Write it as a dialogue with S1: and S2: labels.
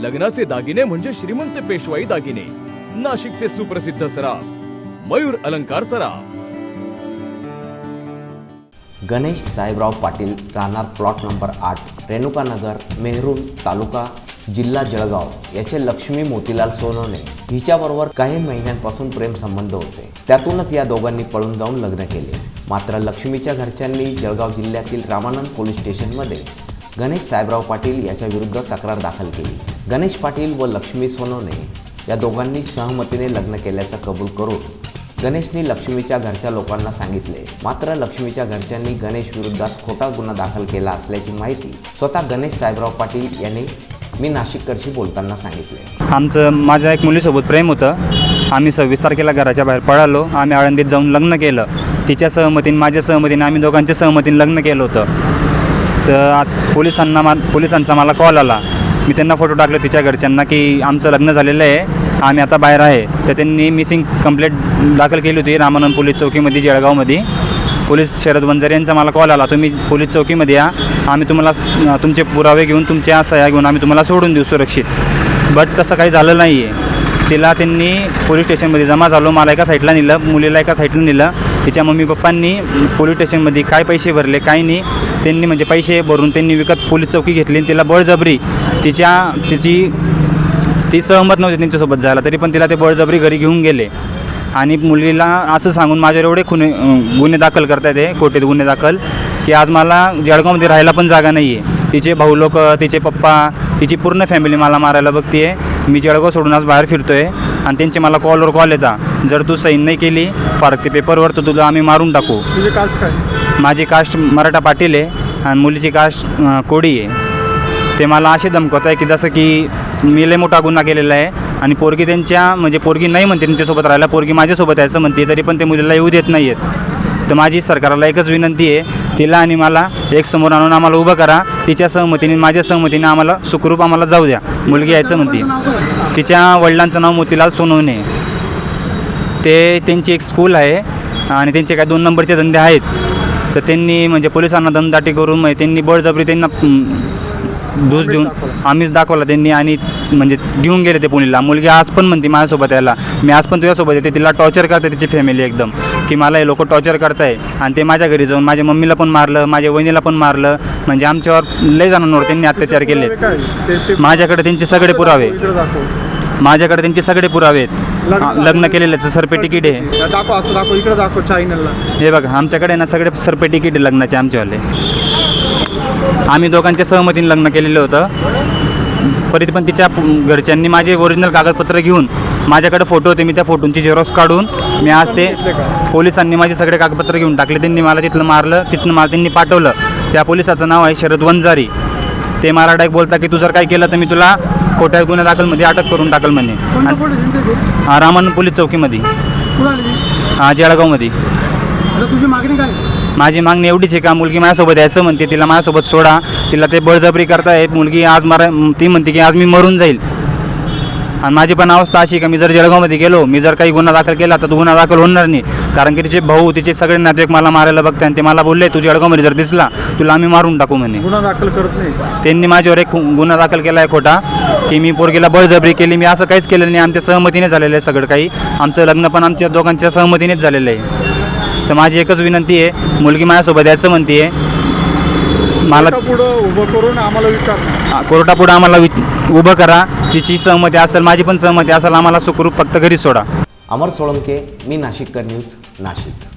S1: लग्नाचे दागिने म्हणजे श्रीमंत पेशवाई दागिने. नाशिकचे सुप्रसिद्ध सराफ मयूर अलंकार सराफ.
S2: गणेश साहेबराव पाटील राहणार प्लॉट नंबर आठ रेणुकानगर मेहरून तालुका जिल्हा जळगाव. याचे लक्ष्मी मोतीलाल सोनवणे. हिच्याबरोबर काही महिन्यांपासून प्रेमसंबंध होते. त्यातूनच या दोघांनी पळून जाऊन लग्न केले. मात्र लक्ष्मीच्या घरच्यांनी जळगाव जिल्ह्यातील रामानंद पोलीस स्टेशनमध्ये गणेश साहेबराव पाटील याच्याविरुद्ध तक्रार दाखल केली. गणेश पाटील व लक्ष्मी सोनवणे या दोघांनी सहमतीने लग्न केल्याचं कबूल करून गणेशने लक्ष्मीच्या घरच्या लोकांना सांगितले. मात्र लक्ष्मीच्या घरच्यांनी गणेश विरुद्धात खोटा गुन्हा दाखल केला असल्याची माहिती स्वतः गणेश साहेबराव पाटील यांनी मी नाशिककरशी बोलताना सांगितले.
S3: आमचं माझ्या एक मुलीसोबत प्रेम होतं. आम्ही सव्वीस तारखेला घराच्या बाहेर पळालो. आम्ही आळंदीत जाऊन लग्न केलं. तिच्या सहमतीने माझ्या सहमतीने आम्ही दोघांच्या सहमतीने लग्न केलं होतं. तर पोलिसांना मा पोलिसांचा मला कॉल आला. मी त्यांना फोटो टाकले तिच्या घरच्यांना की आमचं लग्न झालेलं आहे आम्ही आता बाहेर आहे. तर त्यांनी मिसिंग कंप्लेंट दाखल केली होती रामानंद पोलीस चौकीमध्ये जळगावमध्ये. पोलीस शरद वंजारे यांचा मला कॉल आला तुम्ही पोलीस चौकीमध्ये या. आम्ही तुम्हाला तुमचे पुरावे घेऊन तुमच्या सह्या घेऊन आम्ही तुम्हाला सोडून देऊ सुरक्षित. बट तसं काही झालं नाही आहे तिला त्यांनी पोलीस स्टेशनमध्ये जमा झालो मला एका साईडला नेलं मुलीला एका साईडला नेलं. तिच्या मम्मी पप्पांनी पोलीस स्टेशनमध्ये काय पैसे भरले काय नाही त्यांनी म्हणजे पैसे भरून त्यांनी विकत पोलीस चौकी घेतली आणि तिला बळजबरी तिच्या तिची ती सहमत नव्हती त्यांच्यासोबत जायला तरी पण तिला ते बळजबरी घरी घेऊन गेले. आणि मुलीला असं सांगून माझ्यावर एवढे खुने गुन्हे दाखल करतात ते कोटेत गुन्हे दाखल की आज मला जळगावमध्ये राहायला पण जागा नाही आहे तिचे भाऊ लोक तिचे पप्पा तिची पूर्ण फॅमिली मला मारायला बघते मी जळगाव सोडून आज बाहेर फिरतो आहे आणि त्यांचे मला कॉलवर कॉल येतात जर तू सैन नाही केली फारक ते पेपरवर तर तुला आम्ही मारून टाकू.
S4: तुझे कास्ट काय?
S3: माझी कास्ट मराठा पाटील आहे आणि मुलीची कास्ट अं, कोळी आहे. ते मला असे धमकवत आहे की जसं की मी लय मोठा गुन्हा केलेला आहे आणि पोरगी त्यांच्या म्हणजे पोरगी नाही म्हणते त्यांच्यासोबत राहायला पोरगी माझ्यासोबत यायचं म्हणते तरी पण ते मुलीला येऊ देत नाही आहेत तर माझी सरकारला एकच विनंती आहे तिला आणि मला एक समोर आणून आम्हाला उभं करा. तिच्या सहमतीने माझ्या सहमतीने आम्हाला सुखरूप आम्हाला जाऊ द्या. मुलगी यायचं म्हणते. तिच्या वडिलांचं नाव मोतीलाल सोनवणे. ते त्यांची एक स्कूल आहे आणि त्यांचे काय दोन नंबरचे धंदे आहेत. तर त्यांनी म्हणजे पोलिसांना दमदाटी करून म्हणजे त्यांनी बळजबरी त्यांना डोस देऊन आम्हीच दाखवला त्यांनी आणि म्हणजे घेऊन गेले ते मुलीला मुलगी आज पण म्हणते माझ्यासोबत यायला. मी आज पण तुझ्यासोबत येते. तिला टॉर्चर करते तिची फॅमिली एकदम. की मला हे लोक टॉर्चर करताय. आणि ते माझ्या घरी जाऊन माझ्या मम्मीला पण मारलं माझ्या वहिनीला पण मारलं. म्हणजे आमच्यावर लय जणांवर त्यांनी अत्याचार केले. माझ्याकडे त्यांचे सगळे पुरावे. माझ्याकडे त्यांचे सगळे पुरावे आहेत.
S4: लग्न-
S3: केलेल्याचं सरपे तिकीट आहे. हे बघा आमच्याकडे ना सगळे सरपे तिकीट आहे लग्नाचे आमच्यावाले. आम्ही दोघांच्या सहमतीने लग्न केलेलं होतं. परत पण तिच्या घरच्यांनी माझे ओरिजिनल कागदपत्र घेऊन माझ्याकडे फोटो होते. मी त्या फोटोंची झेरॉक्स काढून मी आज ते पोलिसांनी माझे सगळे कागदपत्र घेऊन टाकले. त्यांनी मला तिथलं मारलं. तिथनं मला त्यांनी पाठवलं. त्या पोलिसाचं नाव आहे शरद वंजारी. ते मला डायरेक्ट बोलता की तू जर काय केलं तर मी तुला खोट्या गुन्हा दाखलमध्ये अटक करून टाकल म्हणे? हा, रामानंद पोलीस चौकीमध्ये? हा जळगावमध्ये.
S4: तुझी मागणी काय?
S3: माझी मागणी एवढीच आहे का मुलगी माझ्यासोबत यायचं म्हणते तिला माझ्यासोबत सोडा तिला ते बळजबरी करतायत मुलगी आज मारा ती म्हणते की आज मी मरून जाईल. आणि माझी पण अवस्था अशी का मी जर जळगावमध्ये गेलो मी जर काही गुन्हा दाखल केला तर तो गुन्हा दाखल होणार नाही. कारण की तिचे भाऊ तिचे सगळे नातेवाईक मला मारायला बघते आणि ते मला बोलले तू जळगावमध्ये जर दिसला तुला आम्ही मारून टाकू म्हणे.
S4: गुन्हा दाखल करत नाही.
S3: त्यांनी माझ्यावर एक गुन्हा दाखल केला आहे खोटा की मी पोरगीला बळजबरी केली मी असं काहीच केलं नाही आमच्या सहमतीने झालेलं आहे सगळं काही. आमचं लग्न पण आमच्या दोघांच्या सहमतीनेच झालेलं आहे. तर माझी एकच विनंती आहे मुलगी माझ्यासोबत यायचं म्हणते मला
S4: आता पुढं उभं करून आम्हाला विचार
S3: कोर्टापुढं आम्हाला वि- उभं करा. तिची सहमती असेल माझी पण सहमती असेल आम्हाला सुखरूप फक्त घरी सोडा.
S2: अमर सोळंके मी नाशिककर न्यूज नाशिक.